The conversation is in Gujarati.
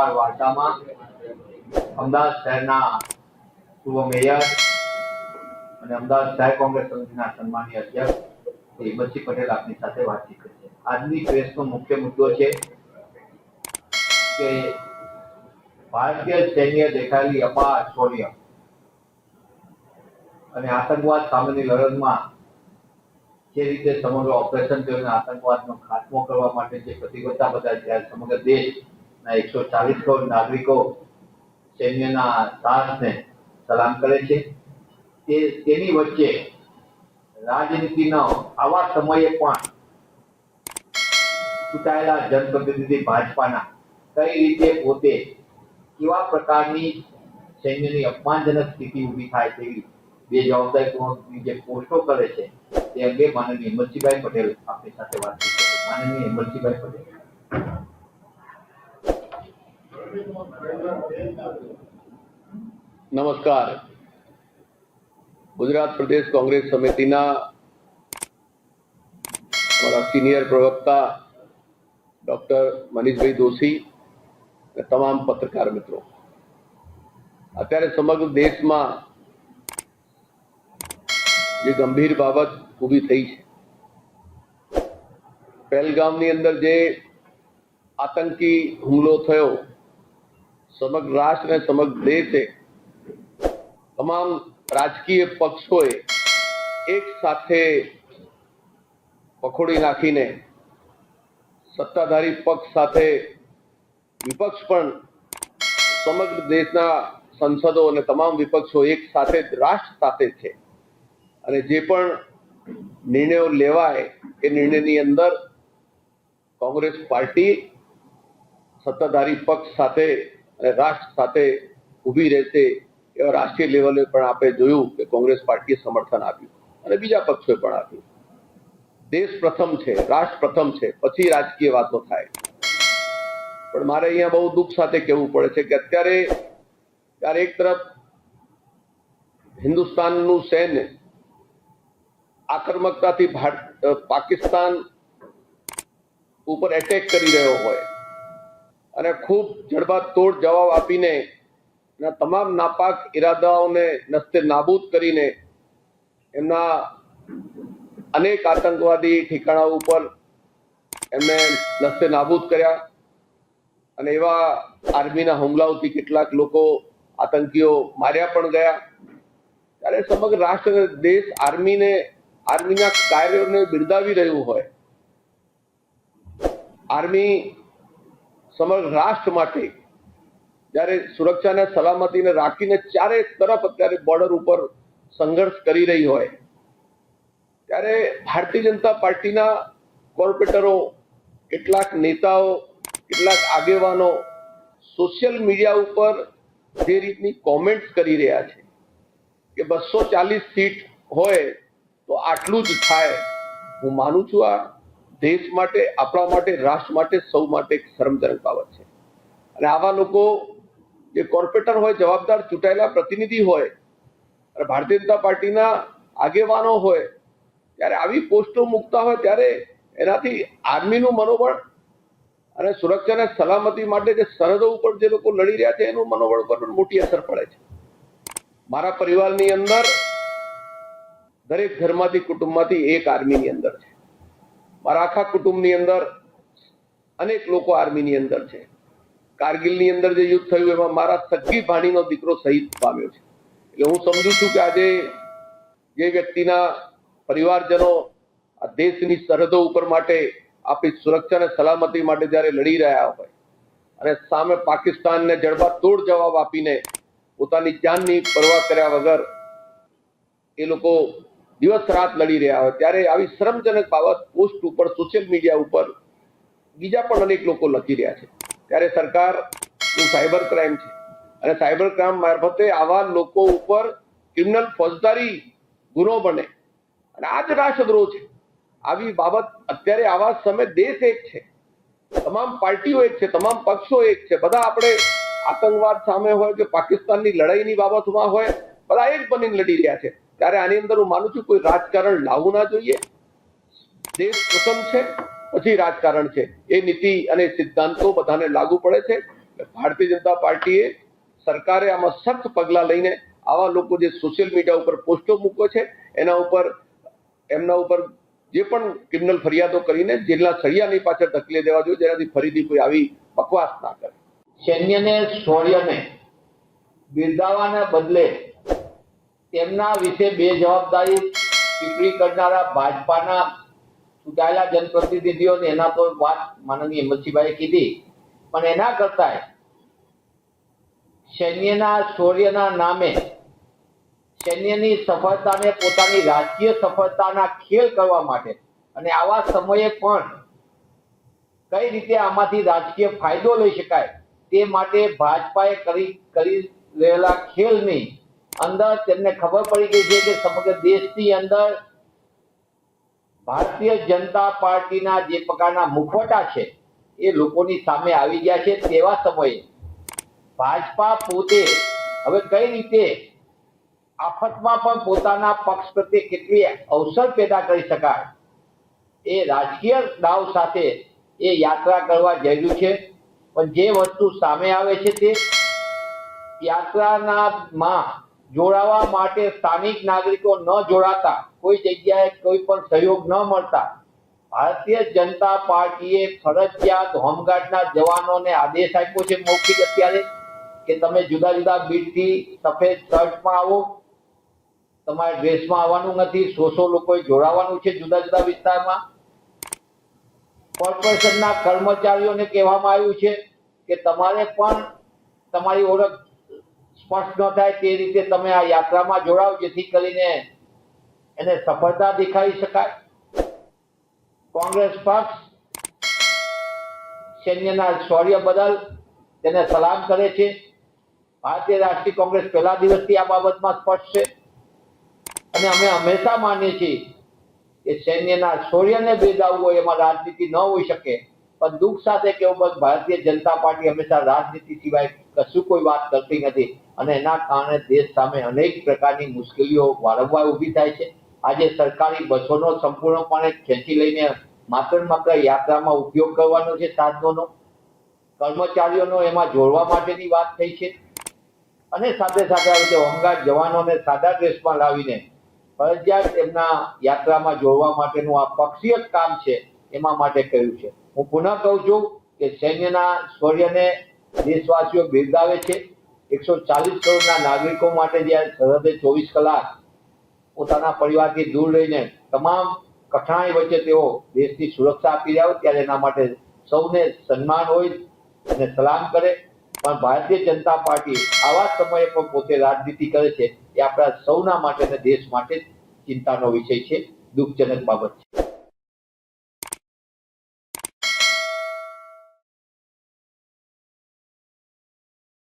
પત્રકાર વાર્તામાં અમદાવાદ શહેરના પૂર્વ મેયર અને અમદાવાદ શહેર કોંગ્રેસ સમિતિના સન્માનીય અધ્યક્ષ હિંમતસિંહ પટેલ આપની સાથે વાતચીત કરશે આજની પ્રેસનો મુખ્ય મુદ્દો છે કે ભારતીય સૈન્ય દેખાયેલી અપાર શૌર્ય અને આતંકવાદ સામેની લડતમાં જે રીતે સમગ્ર ઓપરેશન થયું આતંકવાદનો ખાત્મો કરવા માટે જે પ્રતિબદ્ધતા બતાવી સમગ્ર સમગ્ર દેશના એકસો ચાલીસ કરોડ નાગરિકો સૈન્યના સાહસને સલામ કરે છે. તે તેની વચ્ચે રાજનીતિનો આવા સમયે પણ ચૂંટાયેલા જનપ્રતિનિધિ ભાજપાના કઈ રીતે પોતે કેવા પ્રકારની સૈન્યની અપમાનજનક સ્થિતિ ઊભી થાય તેવી બે જવાબદારી જે પોસ્ટો કરે છે, તે અંગે માનનીય હિંમતસિંહભાઈ પટેલ આપની સાથે વાત કરી. માનનીય હિંમતસિંહભાઈ પટેલ. નમસ્કાર ગુજરાત પ્રદેશ કોંગ્રેસ સમિતિના અમારા સિનિયર પ્રવક્તા ડોક્ટર મનીષભાઈ દોશી અને તમામ પત્રકાર મિત્રો અત્યારે સમગ્ર દેશમાં જે ગંભીર બાબત ઊભી થઈ છે પહેલગામની અંદર જે આતંકી હુમલો થયો સમગ્ર રાષ્ટ્ર અને સમગ્ર દેશે તમામ રાજકીય પક્ષોએ એક સાથે પખોડી નાખીને સત્તાધારી પક્ષ સાથે વિપક્ષ પણ સમગ્ર દેશના સંસદો અને તમામ વિપક્ષો એક સાથે રાષ્ટ્ર સાથે છે. અને જે પણ નિર્ણયો લેવાય એ નિર્ણયની અંદર કોંગ્રેસ પાર્ટી સત્તાધારી પક્ષ સાથે અને રાષ્ટ્ર સાથે ઊભી રહેશે એવા રાષ્ટ્રીય લેવલે પણ આપણે જોયું કે કોંગ્રેસ પાર્ટીએ સમર્થન આપ્યું અને બીજા પક્ષોએ પણ આપ્યું. દેશ પ્રથમ છે, રાષ્ટ્ર પ્રથમ છે, પછી રાજકીય વાતો થાય. પણ મારે અહીંયા બહુ દુઃખ સાથે કહેવું પડે છે કે અત્યારે ત્યારે એક તરફ હિન્દુસ્તાનનું સૈન્ય આક્રમકતાથી ભારત પાકિસ્તાન ઉપર એટેક કરી રહ્યો હોય અને ખૂબ જડબાતોડ જવાબ આપીને એના તમામ નાપાક ઈરાદાઓને નસ્તે નાબૂદ કરીને એમના અનેક આતંકવાદી ઠેકાણા ઉપર એમને નસ્તે નાબૂદ કર્યા. અને એવા આર્મીના હુમલાઓથી કેટલાક લોકો આતંકીઓ માર્યા પણ ગયા. ત્યારે સમગ્ર રાષ્ટ્ર દેશ આર્મીને, આર્મીના કાર્યોને બિરદાવી રહ્યું હોય. આર્મી સમગ્ર રાષ્ટ્ર માટે જ્યારે સુરક્ષા અને સલામતીને રાખીને ચારે તરફ અત્યારે બોર્ડર ઉપર સંઘર્ષ કરી રહી હોય, ત્યારે ભારતીય જનતા પાર્ટીના કોર્પોરેટરો, કેટલાક નેતાઓ, કેટલાક આગેવાનો સોશિયલ મીડિયા ઉપર જે રીતની કોમેન્ટ્સ કરી રહ્યા છે કે બસો ચાલીસ સીટ હોય તો આટલું જ થાય, હું માનું છું આ દેશ માટે, આપણા માટે, રાષ્ટ્ર માટે સૌ માટે એક શરમજનક બાબત છે. અને આવા લોકો જે કોર્પોરેટર હોય, જવાબદાર, ચૂંટાયેલા પ્રતિનિધિ હોય, અને ભારતીય જનતા પાર્ટીના આગેવાનો હોય, ત્યારે આવી પોસ્ટો મૂકતા હોય, ત્યારે એનાથી આર્મીનું મનોબળ અને સુરક્ષા અને સલામતી માટે જે સરહદો ઉપર જે લોકો લડી રહ્યા છે, એનું મનોબળ પર મોટી અસર પડે છે. મારા પરિવારની અંદર દરેક ઘરમાંથી, કુટુંબમાંથી એક આર્મીની અંદર છે. મારા આખા કુટુંબની અંદર અનેક લોકો આર્મીની અંદર છે. કારગિલની અંદર જે યુદ્ધ થયું, એમાં મારા સગી ભાણીનો દીકરો શહીદ પામ્યો છે. એટલે હું સમજુ છું કે આજે જે વ્યક્તિના પરિવારજનો આ દેશની સરહદો ઉપર માટે આપણી સુરક્ષા અને સલામતી માટે જ્યારે લડી રહ્યા હોય અને સામે પાકિસ્તાનને જડબાતોડ જવાબ આપીને પોતાની જાનની પરવા કર્યા વગર એ લોકો દિવસ રાત લડી રહ્યા હોય, ત્યારે આવી શરમજનક બાબત પોસ્ટ ઉપર સોશિયલ મીડિયા ઉપર બીજા પણ અનેક લોકો લખી રહ્યા છે. ત્યારે સરકાર સાયબર ક્રાઇમ છે. અને સાયબર ક્રાઇમ મારફતે આવા લોકો ઉપર ક્રિમિનલ ફોજદારી ગુનો બને. અને આ જ રાષ્ટ્રદ્રોહ છે. આવી બાબત અત્યારે આવા સમય દેશ એક છે. તમામ પાર્ટીઓ એક છે, તમામ પક્ષો એક છે. બધા આપણે આતંકવાદ સામે હોય કે પાકિસ્તાનની લડાઈની બાબતમાં હોય, બધા એક બનીને લડી રહ્યા છે. ત્યારે આની અંદર હું માનું છું કોઈ રાજકારણ લાવવું ના જોઈએ. દેશ પ્રથમ છે, પછી રાજકારણ છે. એ નીતિ અને સિદ્ધાંતો બધાને લાગુ પડે છે. ભારતીય જનતા પાર્ટીએ સરકારે આમાં સખ્ત પગલાં લઈને આવા લોકો જે સોશિયલ મીડિયા ઉપર પોસ્ટો મૂકે છે, એના ઉપર, એમના ઉપર જે પણ ક્રિમિનલ ફરિયાદો કરીને જેલના સળિયાની પાછળ ધકલી દેવા જોઈએ, જેનાથી ફરીથી કોઈ આવી બકવાસ ના કરે. સૈન્યને, શૌર્યને બિરદાવાના બદલે તેમના વિશે બેજવાબદારી ટિપ્પણી કરનારા ભાજપાના ચૂંટાયેલા જનપ્રતિનિધિઓને એના તો વાત માનનીય હિંમતસિંહભાઈએ કીધી. પણ એના કરતાંય સૈન્યના શૌર્યના નામે સૈન્યની સફળતાને પોતાની રાજકીય સફળતાના ખેલ કરવા માટે અને આવા સમયે પણ કઈ રીતે આમાંથી રાજકીય ફાયદો લઈ શકાય તે માટે ભાજપાએ કરી કરી રહેલા ખેલની અંદર તેમને ખબર પડી ગઈ છે કે સમગ્ર દેશની અંદર ભારતીય જનતા પાર્ટીના જે પ્રકારના મુખવટા છે, એ લોકોની સામે આવી ગયા છે. તેવા સમયે ભાજપા પોતે હવે કઈ રીતે આફતમાં પણ પોતાના પક્ષ પ્રત્યે કેટલી અવસર પેદા કરી શકાય, એ રાજકીય દાવ સાથે એ યાત્રા કરવા જઈ છે. પણ જે વસ્તુ સામે આવે છે તે યાત્રાના માં જોડાવા માટે સ્થાનિક નાગરિકો ન જોડાતા, કોઈ જગ્યાએ કોઈ પણ સહયોગ ન મળતા. ભારતીય જનતા પાર્ટીએ ફરજિયાત હોમગાર્ડના જવાનોને આદેશ આપ્યો છે મૌખિક અત્યારે, કે તમે જુદા જુદા બીટથી સફેદ શર્ટમાં આવો. તમારે ડ્રેસમાં આવવાનું નથી સો સો લોકોએ જોડાવાનું છે જુદા જુદા વિસ્તારમાં. કોર્પોરેશનના કર્મચારીઓને કહેવામાં આવ્યું છે કે તમારે પણ તમારી ઓળખ સ્પષ્ટ ન થાય તે રીતે તમે આ યાત્રામાં જોડાવ જેથી કરીને એને સફળતા દેખાડી શકાય. કોંગ્રેસ પક્ષ સૈન્યના શૌર્ય બદલ તેને સલામ કરે છે. ભારતીય રાષ્ટ્રીય કોંગ્રેસ પહેલા દિવસથી આ બાબતમાં સ્પષ્ટ છે. અને અમે હંમેશા માનીએ છીએ કે સૈન્યના શૌર્યને બિરદાવવું હોય એમાં રાજનીતિ ન હોઈ શકે. પણ દુઃખ સાથે કેવું બસ ભારતીય જનતા પાર્ટી હંમેશા રાજનીતિ સિવાય કશું કોઈ વાત કરતી નથી. અને એના કારણે દેશ સામે અનેક પ્રકારની મુશ્કેલીઓ વારંવાર ઊભી થાય છે. આજે સરકારી બસોનો સંપૂર્ણપણે ખેંચી લઈને માત્ર માત્ર યાત્રામાં ઉપયોગ કરવાનો છે સાધનોનો, કર્મચારીઓનો એમાં જોડવા માટેની વાત થઈ છે. અને સાથે સાથે આવી રીતે હોમગાર્ડ જવાનોને સાદા ડ્રેસમાં લાવીને ફરજિયાત એમના યાત્રામાં જોડવા માટેનું આ પક્ષીય કામ છે, એમાં માટે કહ્યું છે. હું પુનઃ કહું છું કે સૈન્યના શૌર્યને દેશવાસીઓ બિરદાવે છે. એકસો ચાલીસ કરોડના નાગરિકો માટે જ્યારે સરહદે ચોવીસ કલાક પોતાના પરિવારથી દૂર રહીને તમામ કઠણાઈ વચ્ચે તેઓ દેશની સુરક્ષા આપી રહ્યા હોય ત્યારે એના માટે સૌને સન્માન હોય અને સલામ કરે. પણ ભારતીય જનતા પાર્ટી આવા સમયે પણ પોતે રાજનીતિ કરે છે. એ આપણા સૌના માટે અને દેશ માટે ચિંતાનો વિષય છે. દુઃખજનક બાબત છે.